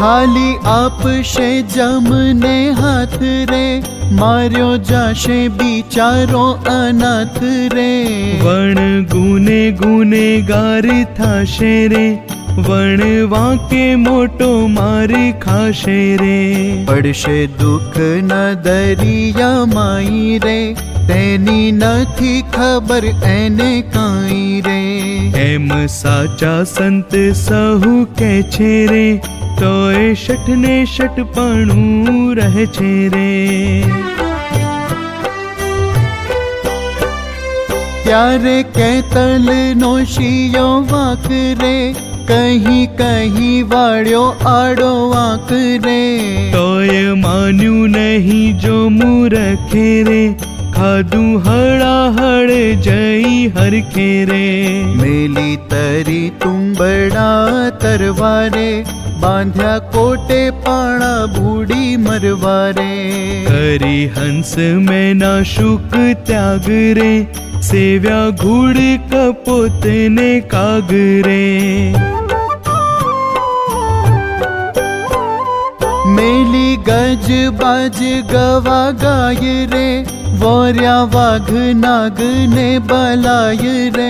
થાલી આપશે જમને હાથ રે માર્યો જાશે બિચારો અનાથ રે વણ ગુને ગુને ગાર થાશે રે વણ વાંકે મોટો મારી ખાશે રે પડશે દુઃખ ન દરિયા માઈ રે તેની નથી ખબર એને કાંઈ રે એમ સાચા સંત સહુ કે છે રે તોય શઠ ને શઠપણું રહે છે રે. ત્યારે કેતલ નો શિયો વાંક રે કહી કહી વાળ્યો આડો વાંક રે. તોય માન્યું નહીં જો મૂરખે રે ખાધું હળાહળ જઈ હરખે રે. મેલી તરી તુંબડા તરવારે બાંધ્યા કોટે પાણા બુડી મરવારે. કરી હંસ મેના શુક ત્યાગ રે સેવ્યા ઘૂડ કપોત ને કાગ રે મેલી ગજ બાજ ગવા ગાય રે વોર્યા વાઘ નાગ ને બલાય રે.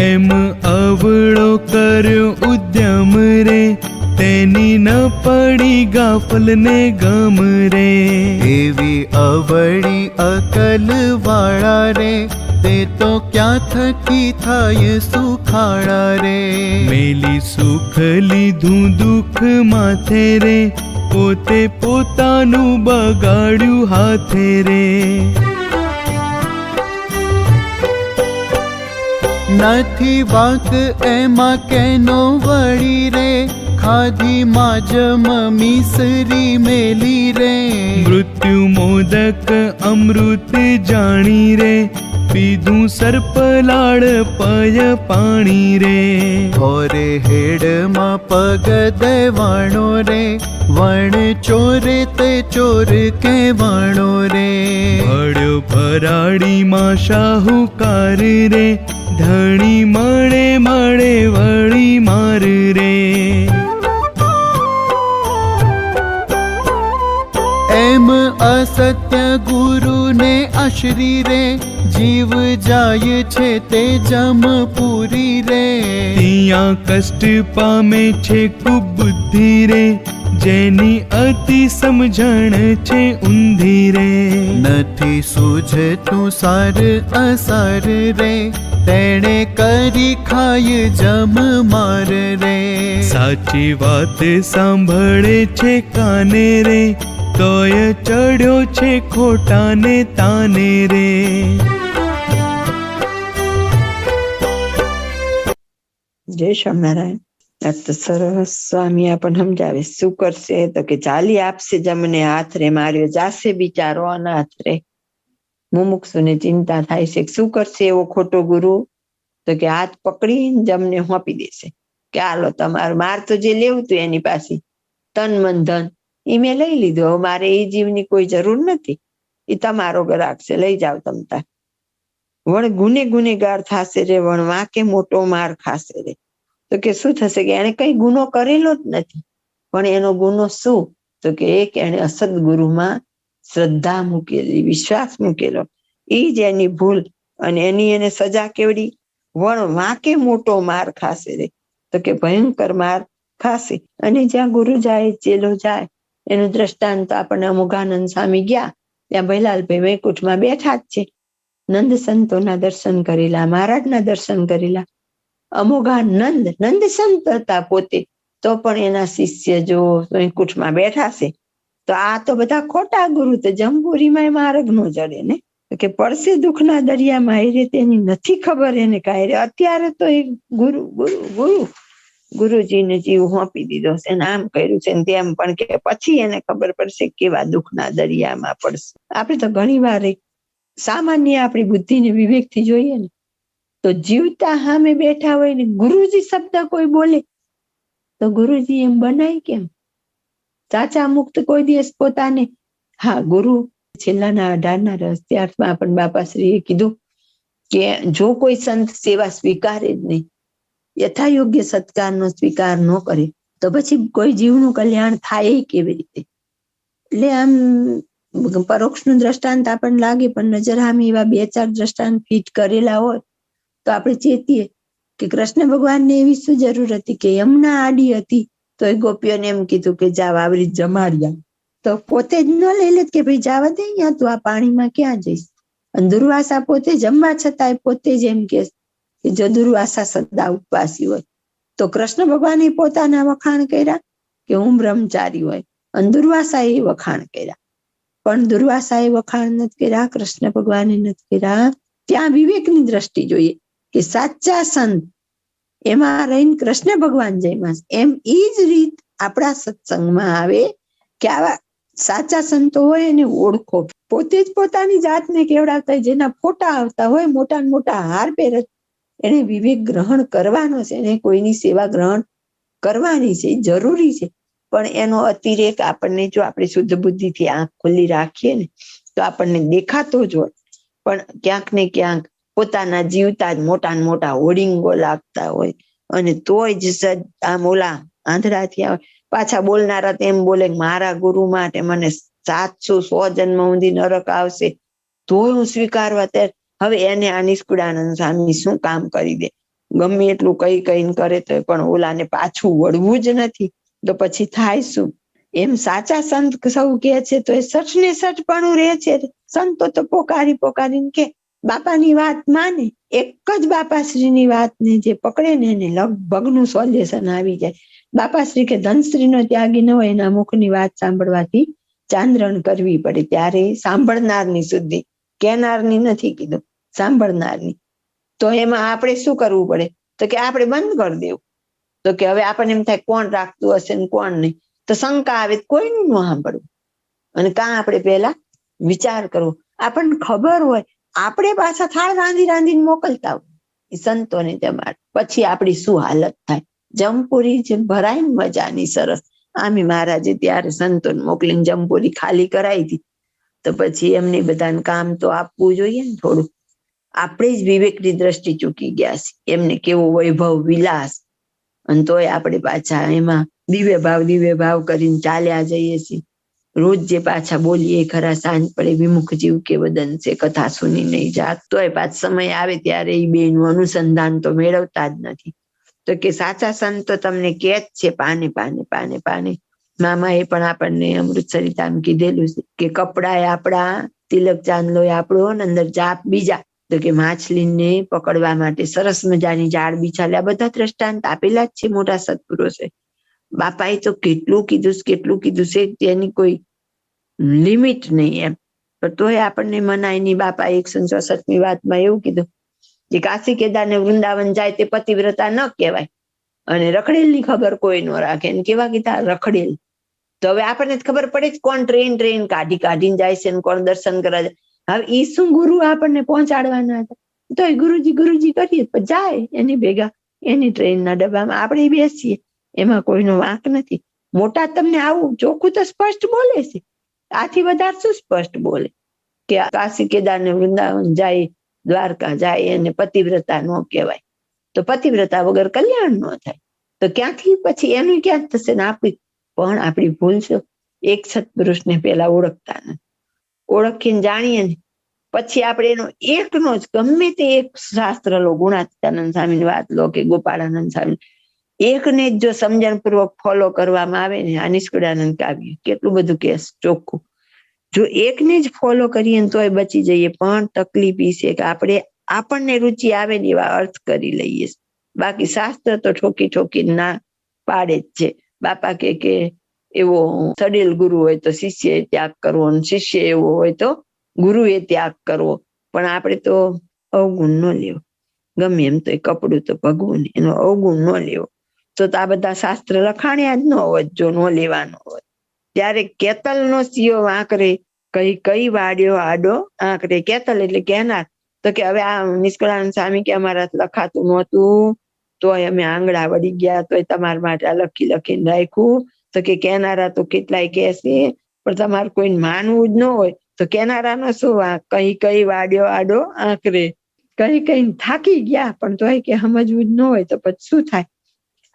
એમ અવળો કર્યો ઉદ્યમ રે તેની ન પડી ગાફલને ગમ રે. એવી અવળી અકલ વાળા રે. તે તો ક્યાં થકી થાય સુખાડા રે? મેલી સુખ લીધું દુઃખ માથે રે. પોતે પોતાનું બગાડ્યું હાથે રે. નથી વાંક એમાં કેનો વળી રે. ખાધી માજમ મિસરી મેલી રે મૃત્યુ મોદક અમૃત જાણી રે પીધું સર્પલાળ પય પાણી રે ઘોરે હેડમાં પગ દેવાણો રે વણ ચોરે તે ચોર કે વાણો રે ભળ્યો ભરાડીમાં શાહુકાર રે ધણી મળે મળે વળી માર રે અસત્ય ગુરુને આશરી રે જીવ જાય છે તે જમ પૂરી રે. ત્યાં કષ્ટ પામે છે કુબુદ્ધિ રે જેની અતિ સમજણ છે ઊંધી રે. નથી સૂઝતું સાર અસાર રે તેણે કરી ખાય જમ માર રે. સાચી વાત સાંભળે છે કાને રે તોય ચડ્યો છે ખોટાને તાને રે. જય સ્વામિનારાયણ. તો સરસ સ્વામી આપણને સમજાવે. શું કરશે તો કે ચાલી આપશે જમને હાથ રે, માર્યો જાશે બિચારો અનાથ રે. મુમુક્ષુને ચિંતા થાય છે શું કરશે એવો ખોટો ગુરુ? તો કે હાથ પકડી જમને હોપી દેશે. કે હાલો તમારું, માર તો જે લેવું તું એની પાસે તન મન ધન. એ મેં લઈ લીધો. મારે એ જીવની કોઈ જરૂર નથી. એ તમારો ગ્રાહક છે. લઈ જાઓ તમતા વણ ગુને ગુનેગાર થશે રે, વણ વાંકે મોટો માર ખાશે રે. તો કે શું થશે કે એને કઈ ગુનો કરેલો જ નથી. પણ એનો ગુનો શું? તો કે એક એને અસદગુરુમાં શ્રદ્ધા મૂકેલી, વિશ્વાસ મૂકેલો. એ જ એની ભૂલ અને એની એને સજા કેવડી? વણ વાંકે મોટો માર ખાશે રે. તો કે ભયંકર માર ખાશે. અને જ્યાં ગુરુ જાય, ચેલો જાય એનું દ્રષ્ટાંત આપણને અમુઘાનંદ સ્વામી ગયા. ત્યાં ભૈલાલભાઈ વૈકુંઠમાં બેઠા જ છે. નંદ સંતોના દર્શન કરેલા, મહારાજના દર્શન કરેલા. અમોઘા નંદ સંત હતા પોતે. તો પણ એના શિષ્ય જો વૈકુંઠમાં બેઠા છે, તો આ તો બધા ખોટા ગુરુ તો જંબુરીમાં માર્ગ નો જડે ને? કે પડશે દુઃખના દરિયામાં, એ રીતે એની નથી ખબર એને કાંઈ. અત્યારે તો એ ગુરુ ગુરુ ગુરુ. ગુરુજીને જીવ હોપી દીધો છે ને આમ કર્યું છે તેમ પણ કે પછી એને ખબર પડશે કેવા દુઃખના દરિયામાં પડશે. આપણે તો ઘણી વાર સામાન્ય આપણી બુદ્ધિને વિવેકથી જોઈએ ને, તો જીવતા સામે બેઠા હોય ને ગુરુજી શબ્દ કોઈ બોલે, તો ગુરુજી એમ બનાય કેમ? સાચા મુક્ત કોઈ દિવસ પોતાને, હા, ગુરુ છેલ્લાના અઢારના રહસ્યાર્થમાં પણ બાપાશ્રીએ કીધું કે જો કોઈ સંત સેવા સ્વીકારે જ નહીં યથાયોગ્ય સત્કારનો સ્વીકાર ન કરે, તો પછી કોઈ જીવનું કલ્યાણ થાય કેવી રીતે? એટલે આમ પરોક્ષનું દ્રષ્ટાંત આપણને લાગે, પણ નજર સામે એવા બે ચાર દ્રષ્ટાંત ફિટ કરેલા હોય, તો આપણે ચેતીએ કે કૃષ્ણ ભગવાનને એવી શું જરૂર હતી કે યમુના આડી હતી તો એ ગોપીઓને એમ કીધું કે જા વાવરી જમાડ્યા. તો પોતે જ ન લઈ લે કે ભાઈ જવા દે અહીંયા તું આ પાણીમાં ક્યાં જઈશ? અને દુર્વાસા પોતે જમવા છતાંય પોતે જ એમ કે કે જો દુર્વાસા સદા ઉપવાસી હોય, તો કૃષ્ણ ભગવાને પોતાના વખાણ કર્યા કે હું બ્રહ્મચારી હોય? અને દુર્વાસા એ વખાણ કર્યા. પણ દુર્વાસા એ વખાણ નથી કર્યા, કૃષ્ણ ભગવાને નથી કર્યા. ત્યાં વિવેકની દ્રષ્ટિ જોઈએ કે સાચા સંત એમાં રહીને કૃષ્ણ ભગવાન જયમાં એમ એ જ રીત આપણા સત્સંગમાં આવે કે આવા સાચા સંતો હોય એને ઓળખો. પોતે જ પોતાની જાતને કેવડાવતા જેના ફોટા આવતા હોય મોટા મોટા હાર પહેરે એને વિવેક ગ્રહણ કરવાનો છે એને કોઈની સેવા ગ્રહણ કરવાની છે, જરૂરી છે. પણ એનો અતિરેક આપણને જો આપણે શુદ્ધ બુદ્ધિથી આંખ ખુલ્લી રાખીએ ને, તો આપણને દેખાતો જ હોય. પણ ક્યાંક ને ક્યાંક પોતાના જીવતા જ મોટા ને મોટા હોર્ડિંગો લાગતા હોય. અને તોય જ સજ આમ ઓલા આંધળાથી આવે. પાછા બોલનારા તેમ બોલે મારા ગુરુ માટે મને સાતસો સો જન્મ સુધી નરક આવશે. તોય હું સ્વીકારવા તૈયાર હવે એને આ નિષ્કુળાનંદ સ્વામી શું કામ કરી દે? ગમે એટલું કઈ કઈને કરે તો પણ ઓલાને પાછું વળવું જ નથી. તો પછી થાય શું? એમ સાચા સંત સૌ કે છે તો એ સચ ને સચપણું રહે છે. સંતો તો પોકારી પોકારીને કે બાપાની વાત માને. એક જ બાપાશ્રીની વાતને જે પકડે ને એને લગભગનું સોલ્યુશન આવી જાય. બાપાશ્રી કે ધનશ્રીનો ત્યાગી ન હોય એના મુખની વાત સાંભળવાથી ચાંદ્રણ કરવી પડે. ત્યારે સાંભળનારની શુદ્ધિ. કેનારની નથી કીધું. સાંભળનારની. તો એમાં આપણે શું કરવું પડે? તો કે આપણે બંધ કરી દેવું. તો કે હવે આપણને એમ થાય કોણ રાખતું હશે ને કોણ નહીં. તો શંકા આવે કોઈનું ન સાંભળવું. અને કાં આપણે પહેલા વિચાર કરવો. આપણને ખબર હોય, આપણે પાછા થાળ રાંધી રાંધીને મોકલતા હોય. એ સંતોને જમાડ પછી આપણી શું હાલત થાય? જમપુરી જે ભરાય ને મજાની સરસ. આમી મહારાજે ત્યારે સંતોને મોકલીને જમપુરી ખાલી કરાવી હતી તો પછી એમને બધાને કામ તો આપવું જોઈએ ને થોડું. આપણે જ વિવેકની દ્રષ્ટિ ચૂકી ગયા છે. એમને કેવો વૈભવ, વિલાસ. અને તોય આપણે પાછા એમાં દિવ્ય ભાવ દિવ્ય ભાવ કરીને ચાલ્યા જઈએ છીએ. રોજ જે પાછા બોલીએ ખરા સાંજ પડે વિમુખ જીવ કે વદન છે, કથા સુની નહીં જાત. તોય પાછ સમય આવે ત્યારે એ બેનું અનુસંધાન તો મેળવતા જ નથી. તો કે સાચા સંત તો તમને કે જ છે, પાને પાને પાને પાને. મામા એ પણ આપણને અમૃતસરિતામ કીધેલું છે કે કપડા આપણા, તિલક ચાંદલો આપણો અંદર જાપ બીજા. તો કે માછલીને પકડવા માટે સરસ મજાની જાળ બિછાલ્યા બધા દ્રષ્ટાંત આપેલા જ છે, મોટા સત્પુરુષે બાપાએ તો કેટલું કીધું કેટલું કીધું છે, તેની કોઈ લિમિટ નહીં એમ. તોય આપણને મનાય નહીં. બાપા એકસો ચોસઠમી વાતમાં એવું કીધું કે કાશી કેદારને વૃંદાવન જાય તે પતિવ્રતા ન કહેવાય અને રખડેલની ખબર કોઈ ન રાખે. ને કેવા કીધા? રખડેલ. તો હવે આપણને ખબર પડે જ કોણ ટ્રેન ટ્રેન કાઢી કાઢીને જાય છે કોણ દર્શન કરવા જાય હવે એ શું ગુરુ આપણને પહોંચાડવાના હતા. તો ગુરુજી ગુરુજી કરીએ, પણ જાય એની ભેગા, એની ટ્રેનના ડબ્બામાં. આપણે બેસીએ, એમાં કોઈનો વાંક નથી. મોટા તમને આવું ચોખ્ખું તો સ્પષ્ટ બોલે છે. આથી વધારે શું સ્પષ્ટ બોલે? કે કાશી કેદાર ને વૃંદાવન જાય, દ્વારકા જાય, એને પતિવ્રતા ન કહેવાય. તો પતિવ્રતા વગર કલ્યાણ ન થાય. તો ક્યાંથી પછી એનું ક્યાં થશે ને આપણી? પણ આપણી ભૂલ છે. એક સત્પુરુષને પેલા ઓળખતા નથી. ઓળખીને જાણીએ ને, પછી આપણે એનો એકનો જ, ગમે તે એક શાસ્ત્ર લો, ગુણાતીતાનંદ સ્વામીની વાત લો કે ગોપાળાનંદ સ્વામી, એકને જ જો સમજણપૂર્વક ફોલો કરવામાં આવે ને આ નિષ્કળાનંદ કાવ્ય, કેટલું બધું કેસ ચોખ્ખું. જો એકને જ ફોલો કરીએ ને તોય બચી જઈએ, પણ તકલીફ છે કે આપણે આપણને રુચિ આવે ને એવા અર્થ કરી લઈએ. બાકી શાસ્ત્ર તો ઠોકી ઠોકી ના પાડે જ છે. બાપા કે કે એવો સડેલ ગુરુ હોય તો શિષ્ય ત્યાગ કરવો શિષ્ય એવો હોય તો ગુરુએ ત્યાગ કરવો. પણ આપણે તો અવગુણ ન લેવો. ગમે એમ તો એ કપડું તો ભગવું એનો અવગુણ ન લેવો. તો આ બધા શાસ્ત્ર લખાણ્યા જ ન હોય જો ન લેવાનો હોય ત્યારે કેતલ નો સિયો આંકરે કઈ કઈ વાડ્યો આડો આંકરે, કેતલ એટલે કહેનાર. તો કે હવે આ નિષ્કળાનંદ સ્વામી કે અમારા લખાતું નહોતું, તોય અમે આંગળા વળી ગયા, તોય તમારા માટે આ લખી લખીને રાખ્યું. તો કે કેનારા તો કેટલાય કહેશે પણ તમારે કોઈ માનવું જ ન હોય. તો કેનારાનો શું વાંક કઈ કઈ વાડ્યો આડો આંકરે. કઈ કઈ થાકી ગયા, પણ તોય કે સમજવું જ ન હોય તો પછી શું થાય?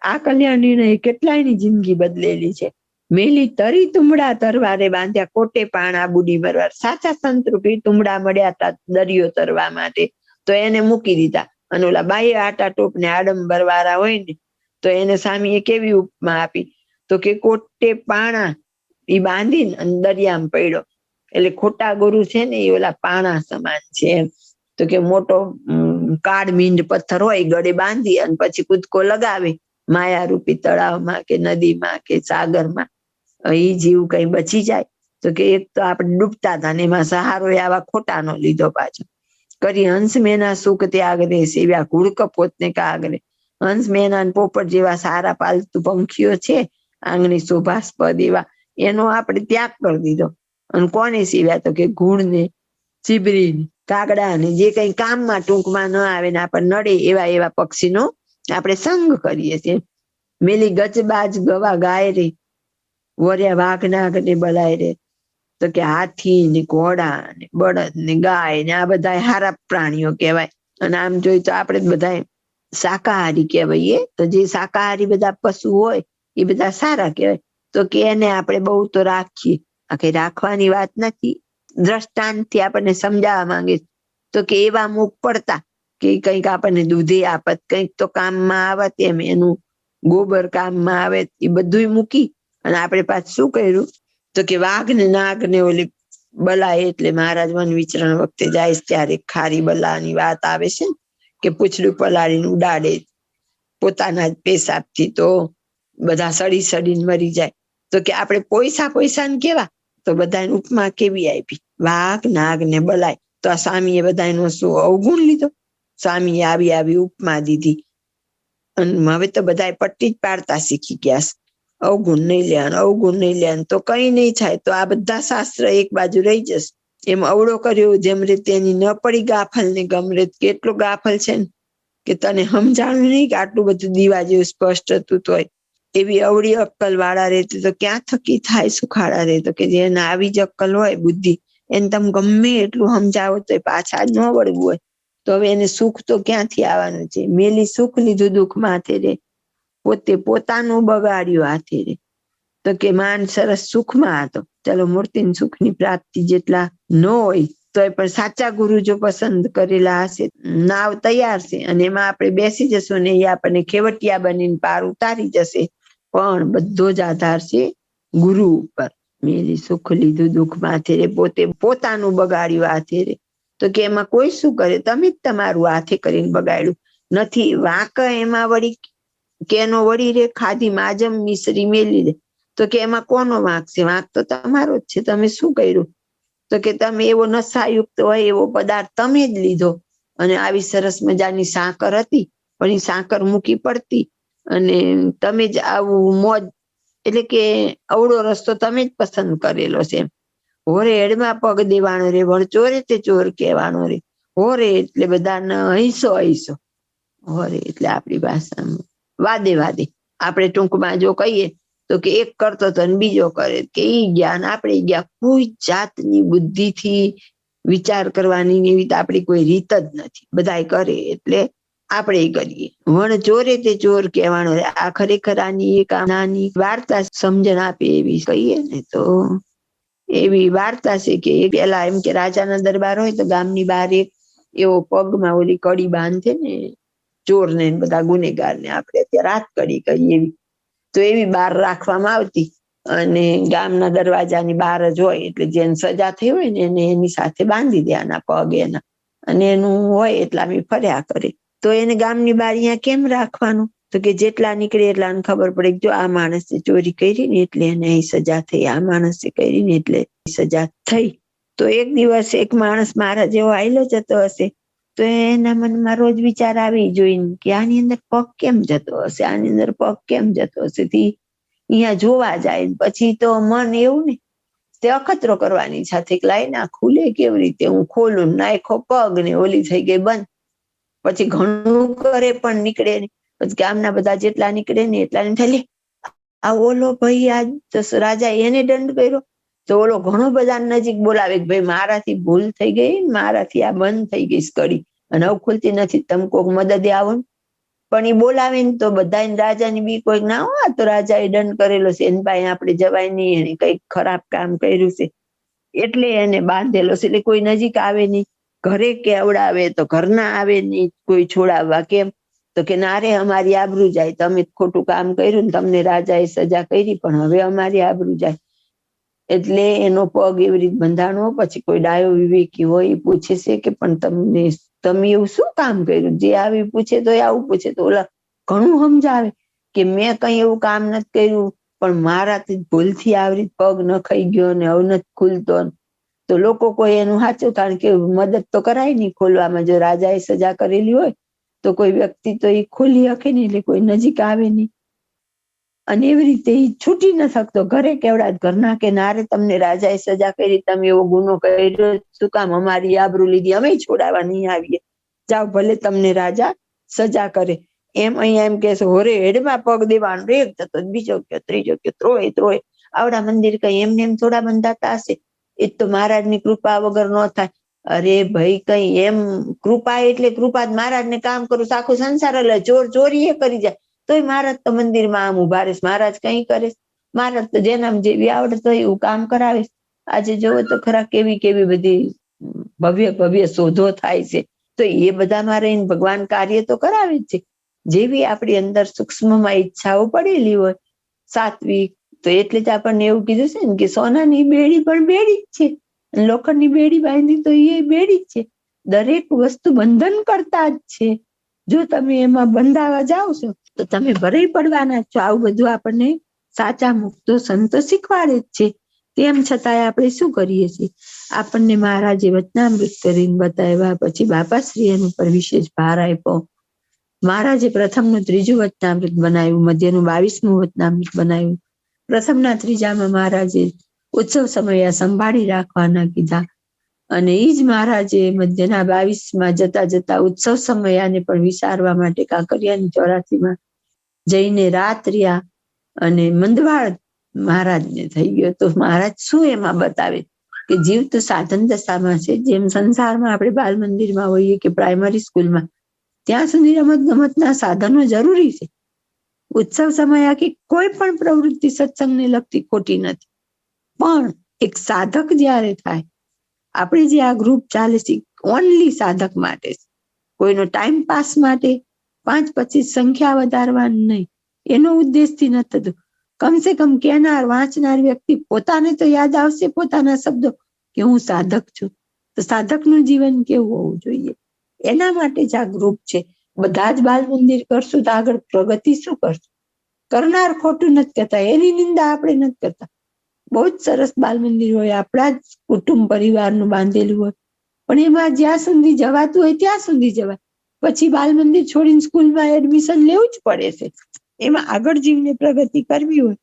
આ કલ્યાણ નિર્ણય કેટલાયની જિંદગી બદલેલી છે. મેલી તરી તુમડા તરવારે બાંધ્યા કોટે પાણા બુડી મરવાર. સાચા સંત રૂપી તુમડા મળ્યા હતા દરિયો તરવા માટે. તો એને મૂકી દીધા. અને ઓલા બાઈ આટા ટોપ ને આડંબર વાળા હોય ને, તો એને સામે કેવી ઉપમા આપી? તો કે કોટે પાણા એ બાંધીને દરિયામાં પડ્યો. એટલે ખોટા ગુરુ છે ને એ ઓલા પાણા સમાન છે તો કે મોટો કાળ મીંડ પથ્થર હોય ગળે બાંધી અને પછી કૂદકો લગાવે. માયારૂપી તળાવમાં કે નદીમાં કે સાગરમાં. એ જીવ કઈ બચી જાય. તો કે એક તો આપણે ડૂબતા હતા ને એમાં સહારો આવા ખોટાનો લીધો પાછો. કરી હંસ મેના સુખ ત્યાગ રે સેવ્યા ઘુડક પોતને કાગરે હંસ મેના પોપટ જેવા સારા પાલતુ પંખીઓ છે. આંગણી શોભાસ્પદ એવા. એનો આપણે ત્યાગ કરી દીધો. અને કોને સીવ્યા તો કે ગુણ ને ચીબરી ને કાગડા ને જે કઈ કામમાં ટૂંકમાં ન આવે ને આપણને નડે એવા એવા પક્ષીનો આપણે સંગ કરીએ છીએ. મેલી ગજબાજ ગવા ગાય રે, વર્યા વાઘ નાગ ને બલાય રે. તો કે હાથી ને ઘોડા ને બળદ ને ગાય ને આ બધા હારા પ્રાણીઓ કહેવાય. અને આમ જોઈ તો આપણે બધા શાકાહારી કહેવાય તો જે શાકાહારી બધા પશુ હોય એ બધા સારા કહેવાય. તો કે એને આપણે બહુ તો રાખીએ. આ કઈ રાખવાની વાત નથી. દ્રષ્ટાંતથી આપણને સમજાવવા માંગે તો કે એવા મુખ પડતા કે કંઈક આપણને દૂધે આપત, કંઈક તો કામમાં આવત એમ, એનું ગોબર કામમાં આવે એ બધું મૂકી અને આપણે પાછું શું કર્યું? તો કે વાઘ ને નાગ ને ઓલી બલા એટલે મહારાજ વન વિચરણ વખતે જાય ત્યારે ખારી બલાની વાત આવે છે કે પૂછડું પલાળીને ઉડાડે. પોતાના જ પેશાબથી તો બધા સડી સડીને મરી જાય. તો કે આપણે પૈસા પૈસા ને કેવા? તો બધાને ઉપમા કેવી આપી? વાઘ, નાગ ને બલાય. તો આ સ્વામીએ બધાનો શું અવગુણ લીધો. સ્વામીએ આવી આવી ઉપમા દીધી. અને હવે તો બધા પટ્ટી જ પાડતા શીખી ગયા અવગુણ નહીં લેવાનું, અવગુણ નહીં લેવાનું. તો કઈ નહીં થાય. તો આ બધા શાસ્ત્ર એક બાજુ રહી જશે. એમ અવળો કર્યો જેમ રીતે એની ન પડી ગાફલ ને ગમરે કેટલો ગાફલ છે ને? કે તને સમજાણું નહીં કે આટલું બધું દીવા જેવું સ્પષ્ટ હતું તોય. એવી અવળી અક્કલ વાળા રહેતી તો ક્યાં થકી થાય સુખાડા રહે તો કે જેને આવી જ અક્કલ હોય બુદ્ધિ, એને તમે ગમે એટલું સમજાવો તો પાછા ન વળવું હોય. તો હવે એને સુખ તો ક્યાંથી આવવાનું છે? મેલી સુખ લીધું દુઃખ માથે રે. પોતે પોતાનું બગાડ્યું હાથે રે. તો કે માન સરસ સુખમાં હતો. ચલો મૂર્તિ સુખની પ્રાપ્તિ જેટલા ન હોય, તોય પણ સાચા ગુરુ જો પસંદ કરેલા હશે. નાવ તૈયાર છે અને એમાં આપણે બેસી જશું ને એ આપણને ખેવટિયા બનીને પાર ઉતારી જશે. પણ બધો જ આધાર છે ગુરુ ઉપર. મેલી સુખ લીધું, દુઃખ માથે રે, પોતે પોતાનું બગાડ્યું હાથે રે. તો કે એમાં કોઈ શું કરે? તમે જ તમારું હાથે કરીને બગાડ્યું. નથી, વાંક એમાં વળી કેનો વળી રે? ખાધી માજમ મિશ્રી મેલી રે તો કે એમાં કોનો વાંક છે? વાંક તો તમારો જ છે. તમે શું કર્યું? તો કે તમે એવો નશાયુક્ત હોય એવો પદાર્થ તમે જ લીધો. અને આવી સરસ મજાની સાકર હતી. પણ એ સાકર મૂકી પડતી. અને તમે જ આવું મોજ, એટલે કે અવળો રસ્તો તમે જ પસંદ કરેલો છે. હોરે હેડમાં પગ દેવાનો રે, વણ ચોરે તે ચોર કહેવાનો રે. હોરે એટલે બધાને હૈસો હૈસો. હોરે એટલે આપણી ભાષામાં. વાદે વાદે. આપણે ટૂંકમાં જો કહીએ તો કે એક કરતો તો બીજો કરે. કે એ જ્ઞાન આપણે ગયા કોઈ જાતની બુદ્ધિથી વિચાર કરવાની એવી તો આપણી કોઈ રીત જ નથી. બધાય કરે એટલે આપણે કરીએ. વણ ચોરે તે ચોર કહેવાનો આ ખરેખર આની એક નાની વાર્તા સમજણ આપે એવી કહીએ ને તો એવી વાર્તા છે કે પેલા એમ કે રાજાના દરબાર હોય તો ગામની બહાર એક એવો પગમાં ઓલી કડી બાંધે ને ચોર ને બધા ગુનેગાર ને આપણે ત્યાં રાત કડી કહીએ એવી. તો એવી બહાર રાખવામાં આવતી અને ગામના દરવાજાની બહાર જ હોય એટલે જેને સજા થઈ હોય ને એને એની સાથે બાંધી દેવાના પગ એના. અને એનું હોય એટલા અમે ફર્યા કરે. તો એને ગામની બહાર અહીંયા કેમ રાખવાનું? તો કે જેટલા નીકળે એટલાને ખબર પડે કે જો આ માણસે ચોરી કરી ને એટલે એને અહીં સજા થઈ, આ માણસે કરી ને એટલે સજા થઈ. તો એક દિવસ એક માણસ મારા જેવો આયલો જતો હશે, તો એના મનમાં રોજ વિચાર આવી જોઈને કે આની અંદર પગ કેમ જતો હશે? આની અંદર પગ કેમ જતો હશે? થી અહીંયા જોવા જાય પછી તો મન એવું ને, તે અખતરો કરવાની સાથે કે લાઈ ના ખુલે કેવી રીતે? હું ખોલું નાખો પગ ને ઓલી થઈ ગઈ બંધ. પછી ઘણું કરે પણ નીકળે નહીં. પછી ગામના બધા જેટલા નીકળે ને એટલા ને લે, આ ઓલો ભાઈ આજ રાજા એને દંડ કર્યો. તો ઓલો ઘણો બધા નજીક બોલાવે કે, ભાઈ, મારાથી ભૂલ થઈ ગઈ મારાથી આ બંધ થઈ ગઈ કડી અને હવે ખુલતી નથી, તમે કોઈક મદદે આવો ને. પણ એ બોલાવે ને તો બધા રાજાની બી કોઈક ના હોય તો રાજા એ દંડ કરેલો છે. એને પાસે આપણે જવાય નહીં, એને કંઈક ખરાબ કામ કર્યું છે. એટલે એને બાંધેલો છે. એટલે કોઈ નજીક આવે નહીં. ઘરે કેવડાવે તો ઘરના આવે નહીં કોઈ છોડાવવા કેમ? તો કે ના રે, અમારી આબરૂ જાય. તમે ખોટું કામ કર્યું ને તમને રાજાએ સજા કરી, પણ હવે અમારી આબરૂ જાય. એટલે એનો પગ એવી રીતે બંધાણો, પછી કોઈ ડાયો વિવેકી હોય એ પૂછે છે કે પણ તમને, તમે એવું શું કામ કર્યું? જે આવી પૂછે તો આવું પૂછે. તો ઓલા ઘણું સમજાવે કે મેં કઈ એવું કામ નથી કર્યું, પણ મારાથી ભૂલથી આવી રીતે પગ ન ખાઈ ગયો ને અવનત ખુલતો તો લોકો કોઈ એનું સાચું કારણ કે મદદ તો કરાય નહીં ખોલવામાં. જો રાજાએ સજા કરેલી હોય, તો કોઈ વ્યક્તિ તો એ ખોલી શકે નહીં, એટલે કોઈ નજીક આવે નહીં. અને એવી રીતે એ છૂટી ન શકતો. ઘરે કેવડા ઘરના કે નારે તમને રાજાએ સજા કરી, તમે એવો ગુનો કર્યો, શું કામ અમારી આબરૂ લીધી? અમે છોડાવવા નહીં આવીએ. જાઓ, ભલે તમને રાજા સજા કરે. એમ અહીંયા એમ કે હોરે, હેડમાં પગ દેવાનો. એક થતો બીજો કયો, ત્રીજો કયો, ત્રોય ત્રોય. આવડા મંદિર કઈ એમને એમ થોડા બંધાતા હશે? એ તો મહારાજની કૃપા વગર ન થાય. અરે ભાઈ કઈ એમ કૃપા એટલે કૃપા મહારાજને કામ કરું આખું સંસાર એટલે ચોર ચોરી એ કરી જાય. તોય મહારાજ તો મંદિરમાં આમ ઊભા રહેશે. મહારાજ કઈ કરીશ મહારાજ તો જેનામ જેવી આવડે તો એવું કામ કરાવીશ આજે જોવો તો ખરા કેવી કેવી બધી ભવ્ય ભવ્ય શોધો થાય છે. તો એ બધામાં રહીને ભગવાન કાર્ય તો કરાવે જ છે. જેવી આપણી અંદર સૂક્ષ્મમાં ઈચ્છાઓ પડેલી હોય, સાત્વિક તો એટલે જ આપણને એવું કીધું છે ને કે સોનાની બેડી પણ બેડી જ છે. લોખંડની બેડી બાંધી તો એ બેડી જ છે. દરેક વસ્તુ બંધન કરતા જ છે. જો તમે એમાં બંધાવા જાઓ છો, તો તમે ભરાઈ પડવાના છો. આવું બધું આપણને સાચા મુક્તો સંતો શીખવાડે જ છે. તેમ છતાંય આપણે શું કરીએ છીએ? આપણને મહારાજે વચનામૃત કરીને બતાવ્યા પછી બાપાશ્રી એનું પર વિશેષ ભાર આપ્યો. મહારાજે પ્રથમનું ત્રીજું વચનામૃત બનાવ્યું, મધ્યનું બાવીસમું વચનામૃત બનાવ્યું. પ્રથમના ત્રીજામાં મહારાજે ઉત્સવ સમયે સંભાળી રાખવાના કીધા. અને એ જ મહારાજે મધ્યના બાવીસમાં જતા જતા ઉત્સવ સમયાને પણ વિચારવા માટે કાંકરિયાની ચોરાસીમાં જઈને રાત રહ્યા અને મંદવાળ મહારાજને થઈ ગયો. તો મહારાજ શું એમાં બતાવે? કે જીવ તો સાધન દશામાં છે. જેમ સંસારમાં આપણે બાલ મંદિરમાં હોઈએ કે પ્રાઇમરી સ્કૂલમાં, ત્યાં સુધી રમત ગમતના સાધનો જરૂરી છે. ઉત્સવ સમય આખી કોઈ પણ પ્રવૃત્તિ સત્સંગને લગતી ખોટી નથી. પણ એક સાધક જ્યારે થાય, આપણે જે આ ગ્રુપ ચાલે છે ઓનલી સાધક માટે કોઈનો ટાઈમ પાસ માટે પાંચ પચીસ સંખ્યા વધારવાની નહીં. એનો ઉદ્દેશથી નથી થતું. કમસે કમ કહેનાર, વાંચનાર વ્યક્તિ પોતાને તો યાદ આવશે પોતાના શબ્દો કે હું સાધક છું. તો સાધકનું જીવન કેવું હોવું જોઈએ? એના માટે જ આ ગ્રુપ છે. બધા જ બાલ મંદિર કરશું તો આગળ પ્રગતિ શું કરશું? કરનાર ખોટું નથી કરતા એની નિંદા આપણે નથી કરતા. બહુ જ સરસ બાલ મંદિર હોય, આપણા જ કુટુંબ પરિવારનું બાંધેલું હોય. પણ એમાં જ્યાં સુધી જવાતું હોય ત્યાં સુધી જવાય. પછી બાલ મંદિર છોડીને સ્કૂલમાં એડમિશન લેવું જ પડે છે. એમાં આગળ જીવને પ્રગતિ કરવી હોય,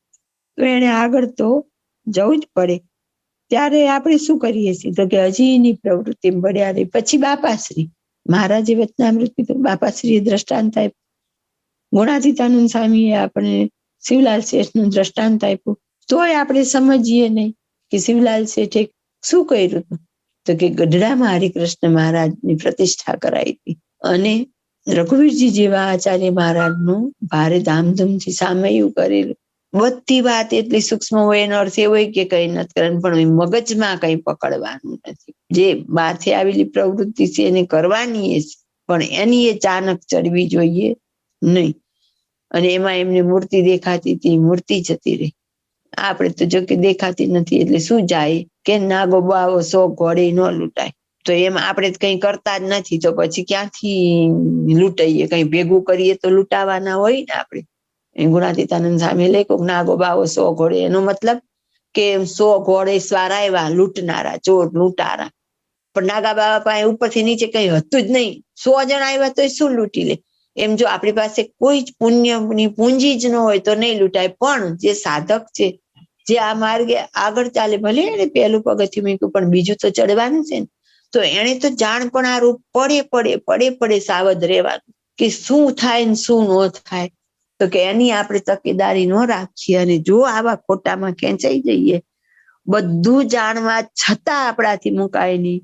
તો એને આગળ તો જવું જ પડે. ત્યારે આપણે શું કરીએ છીએ? તો કે હજી એની પ્રવૃત્તિ બળ્યા રહી. પછી બાપાશ્રી. મહારાજે વચનામૃત કીધું, બાપાશ્રીએ દ્રષ્ટાંત આપ્યું. ગુણાતીતાનંદ સ્વામીએ આપણે શિવલાલ શેઠનું દ્રષ્ટાંત આપ્યું. તોય આપણે સમજીએ નહીં કે શિવલાલ શેઠે શું કર્યું હતું? તો કે ગઢડામાં હરિકૃષ્ણ મહારાજની પ્રતિષ્ઠા કરાઈ હતી. અને રઘુવીરજી જેવા આચાર્ય મહારાજનું ભારે ધામધૂમથી સામયું કરેલું. બધી વાત એટલી સૂક્ષ્મ હોય, એનો અર્થ એવો કે કઈ નથી કરવાનું, પણ મગજમાં કઈ પકડવાનું નથી. જે માથે આવેલી પ્રવૃત્તિ છે, એને કરવાની છે, પણ એની એ ચાનક ચડવી જોઈએ નહીં. અને એમાં એમની મૂર્તિ દેખાતી હતી, મૂર્તિ જતી રહી. આપણે તો જો કે દેખાતી નથી, એટલે શું જાય? કે નાગો બાવો સો ઘોડે ન લૂંટાય. તો એમ આપણે કઈ કરતા જ નથી, તો પછી ક્યાંથી લૂંટાઈએ? કઈ ભેગું કરીએ તો લૂંટાવાના હોય ને આપણે? ગુણાતીતાનંદ સામે લેખો નાગો બાવો સો ઘોડે, એનો મતલબ કે સો ઘોડે સ્વારા એવા લૂંટનારા, ચોર લૂંટારા. પણ નાગા બાબા પાસે ઉપરથી નીચે કઈ હતું જ નહીં. સો જણ આવ્યા તો શું લૂંટી લે? એમ જો આપણી પાસે કોઈ જ પુણ્યની પૂંજી જ ન હોય તો નહીં લૂંટાય. પણ જે સાધક છે, જે આ માર્ગે આગળ ચાલે, ભલે એને પહેલું પગથિયું મૂક્યું, પણ બીજું તો ચડવાનું છે ને. તો એને તો જાણ પણ આ રૂપ પડે પડે પડે પડે સાવધ રહેવાનું કે શું થાય ને શું ન થાય. તો કે એની આપણે તકેદારી ન રાખીએ અને જો આવા ખોટામાં ખેંચાઈ જઈએ, બધું જાણવા છતાં આપણાથી મુકાય નહીં.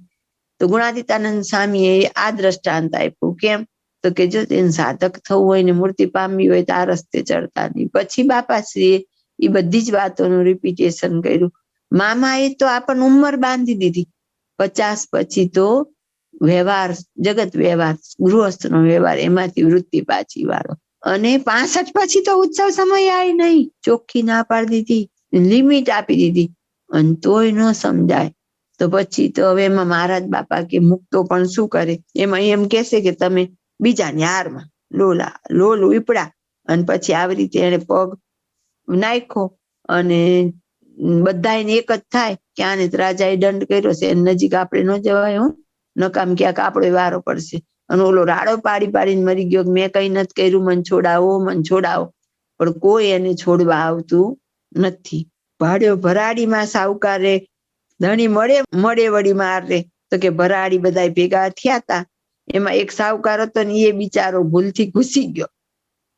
તો ગુણાતીતાનંદ સ્વામીએ આ દ્રષ્ટાંત આપ્યું. કેમ? તો કે જો તેને સાધક થવું હોય ને મૂર્તિ પામવી હોય તો આ રસ્તે ચડતા નહીં. પછી બાપાશ્રીએ એ બધી જ વાતોનું રિપીટેશન કર્યું. મામાએ તો આપણને ઉંમર બાંધી દીધી. પચાસ પછી તો વ્યવહાર, જગત વ્યવહાર, ગૃહસ્થનો વ્યવહાર, એમાંથી વૃત્તિ પાછી વાળો. અને પાસઠ પછી તો ઉત્સવ સમય આવી નહીં. ચોખ્ખી ના પાડી દીધી, લિમિટ આપી દીધી. અને તોય ન સમજાય. તો પછી તો હવે એમાં મહારાજ બાપા કે મુક્તો પણ શું કરે? એમાં એમ કેસે કે તમે બીજાની હારમાં લોલા, લોલ ઉપડા. અને પછી આવી રીતે એને પગ નાખ્યો અને બધાને એક જ થાય કે આને રાજાએ દંડ કર્યો છે. નજીક આપણે ન જવાય હું. નકામ ક્યાંક આપણો વારો પડશે. અને ઓલો રાડો પાડી પાડીને મરી ગયો મેં કઈ નથી કર્યું, મન છોડાવો મન છોડાવો. પણ કોઈ એને છોડવા આવતું નથી. ભાડ્યો ભરાડીમાં સાવકારે ધણી મળે મળે વળી મારે તો કે ભરાડી બધા ભેગા થયા હતા એમાં એક સાવકાર હતો ને એ બિચારો ભૂલથી ઘૂસી ગયો.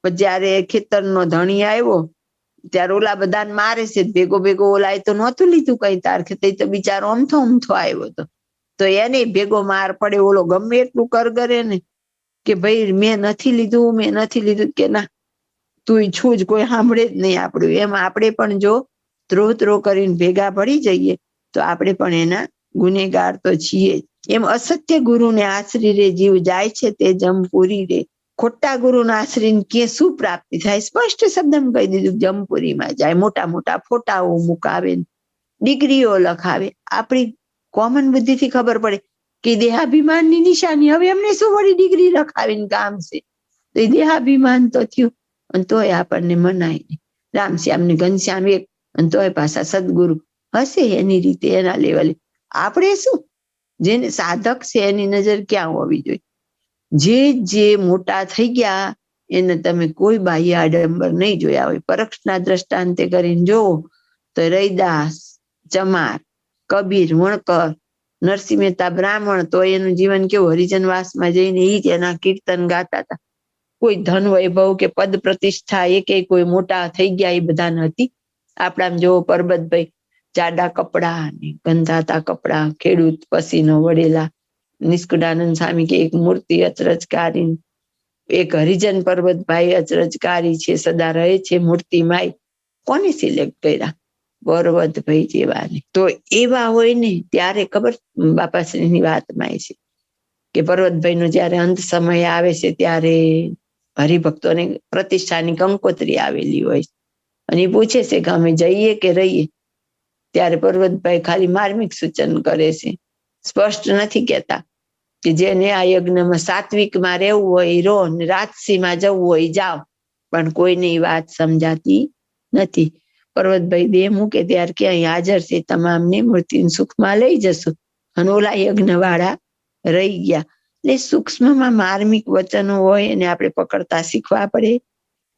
પણ જયારે ખેતરનો ધણી આવ્યો, ત્યારે ઓલા બધાને મારે છે. ભેગો ભેગો ઓલા તો નહોતું લીધું કઈ તાર ખેતર તો બિચારો અમથો અમથો આવ્યો હતો તો એને ભેગો માર પડે, ઓલો ગમે એટલું કર કરે ને, કે ભાઈ મેં નથી લીધું, મેં નથી લીધું, કે ના તું છું જ, કોઈ સાંભળે જ નહીં આપણું. એમ આપણે પણ જો ત્રો ત્રો કરીને ભેગા પડી જઈએ, તો આપણે પણ એના ગુનેગાર તો છીએ એમ અસત્ય ગુરુને આશરી રે, જીવ જાય છે તે જમ પૂરી રે. ખોટા ગુરુના આશરીને કે શું પ્રાપ્તિ થાય? સ્પષ્ટ શબ્દમાં કહી દીધું, જમપુરીમાં જાય. મોટા મોટા ફોટાઓ મુકાવે ડિગ્રીઓ લખાવે. આપણી કોમન બુદ્ધિથી ખબર પડે કે દેહાભિમાનની નિશાની. હવે એમને શું વળી ડિગ્રી રખાવીને કામ છે. તો એ દેહાભિમાન તો થયું. અને તોય આપણને મનાય નહીં. રામશ્યામ ને ઘનશ્યામ એક. અને તોય પાછા સદગુરુ હશે એની રીતે, એના લેવલે. આપણે શું? જેને સાધક છે એની નજર ક્યાં હોવી જોઈએ? જે જે મોટા થઈ ગયા, એને તમે કોઈ બાહ્ય આડંબર નહીં જોયા હોય. પરક્ષના દ્રષ્ટાંતે કરીને જોવો તો રૈદાસ, ચમાર કબીર, વણકર, નરસિંહ મહેતા, બ્રાહ્મણ, તો એનું જીવન કેવું? હરિજનવાસમાં જઈને એ જ એના કીર્તન ગાતા હતા કોઈ ધન વૈભવ કે પદ પ્રતિષ્ઠા એક એક કોઈ મોટા થઈ ગયા એ બધા હતી. આપણા જોવો પરબતભાઈ, જાડા કપડા ને ગંધાતા કપડા, ખેડૂત પસીનો વળેલા. નિષ્કુડાનંદ સ્વામી કે એક મૂર્તિ અચરજકારી એક હરિજન પર્વતભાઈ અચરજકારી છે, સદા રહે છે મૂર્તિ માય કોને સિલેક્ટ કર્યા? પર્વતભાઈ જેવા ને તો એવા હોય ને ત્યારે ખબર બાપાશ્રીની વાતમાં છે કે પર્વતભાઈ નો જયારે અંત સમય આવે છે ત્યારે હરિભક્તોને પ્રતિષ્ઠાની કંકોત્રી આવેલી હોય અને એ પૂછે છે કે અમે જઈએ કે રહીએ? ત્યારે પર્વતભાઈ ખાલી માર્મિક સૂચન કરે છે. સ્પષ્ટ નથી કેતા કે જેને આ યજ્ઞમાં સાત્વિકમાં રહેવું હોય રો ને રાજસીમાં જવું હોય જાઓ. પણ કોઈને એ વાત સમજાતી નથી. પર્વતભાઈ દેહ મૂકે ત્યારે કે અહીં હાજર છે. તમામને મૂર્તિ સુખમાં લઈ જશું. અને ઓલા યજ્ઞ વાળા રહી ગયા. એટલે સૂક્ષ્મમાં માર્મિક વચનો હોય એને આપણે પકડતા શીખવા પડે.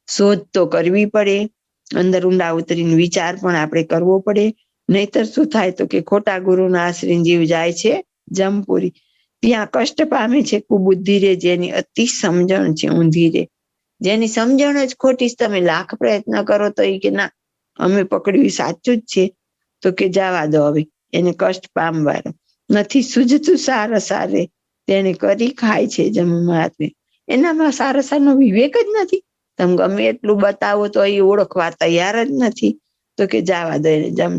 શોધ તો કરવી પડે. અંદર ઊંડા ઉતરીને વિચાર પણ આપણે કરવો પડે. નહીતર શું થાય તો કે ખોટા ગુરુના આશ્રય જીવ જાય છે જમપુરી. ત્યાં કષ્ટ પામે છે કુબુદ્ધિ રે જેની અતિ સમજણ છે ઊંધી રે. જેની સમજણ જ ખોટી તમે લાખ પ્રયત્ન કરો તો એ કે ના અમે પકડ્યું સાચું જ છે. તો કે જવા દો હવે, એને કષ્ટ પામવાનો. નથી સુજતું સારા સારે. તેને કરી ખાય છે જમવાને એનામાં સારસાનો વિવેક જ નથી. તમે ગમે એટલું બતાવો તો એ ઓળખવા તૈયાર જ નથી. તો કે જવા દો એને જમ.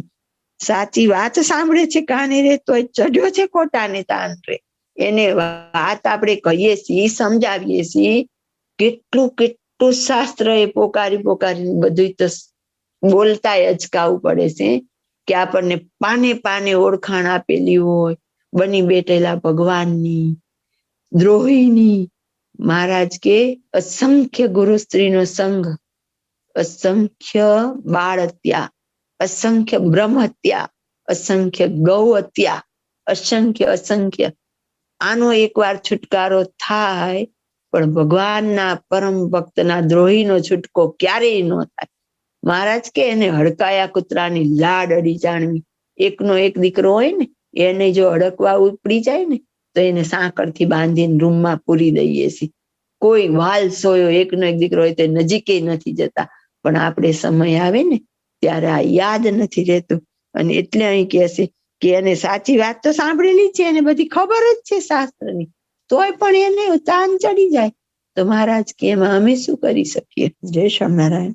સાચી વાત સાંભળે છે કાને રે તો ચડ્યો છે ખોટાને તાન રે એને વાત આપણે કહીએ છીએ, સમજાવીએ છીએ. કેટલું કેટલું શાસ્ત્ર એ પોકારી પોકારી બધું તો બોલતાય અચકાવું પડે છે કે આપણને પાને પાને ઓળખાણ આપેલી હોય, બની બેઠેલા ભગવાનની, દ્રોહીની. મહારાજ કે અસંખ્ય ગુરુ સ્ત્રીનો સંઘ, અસંખ્ય બાળ હત્યા, અસંખ્ય બ્રહ્મ હત્યા, અસંખ્ય ગૌ હત્યા, અસંખ્ય અસંખ્ય. આનો એકવાર છુટકારો થાય, પણ ભગવાનના પરમ ભક્તના દ્રોહીનો છુટકો ક્યારેય ન થાય. મહારાજ કે એને હડકાયા કૂતરાની લાડ અડી જાણવી. એકનો એક દીકરો હોય ને, એને જો હડકવા ઉપડી જાય ને, તો એને સાંકળથી બાંધીને રૂમમાં પૂરી દઈએ છીએ. કોઈ વાલ સોયો એકનો એક દીકરો હોય તો નજીકે નથી જતા. પણ આપણે સમય આવે ને, ત્યારે આ યાદ નથી રહેતું. અને એટલે અહીં કહે છે કે એને સાચી વાત તો સાંભળેલી છે, એને બધી ખબર જ છે શાસ્ત્રની. તોય પણ એને તાન ચડી જાય. તો મહારાજ કે એમાં અમે શું કરી શકીએ? જય સ્વામિનારાયણ.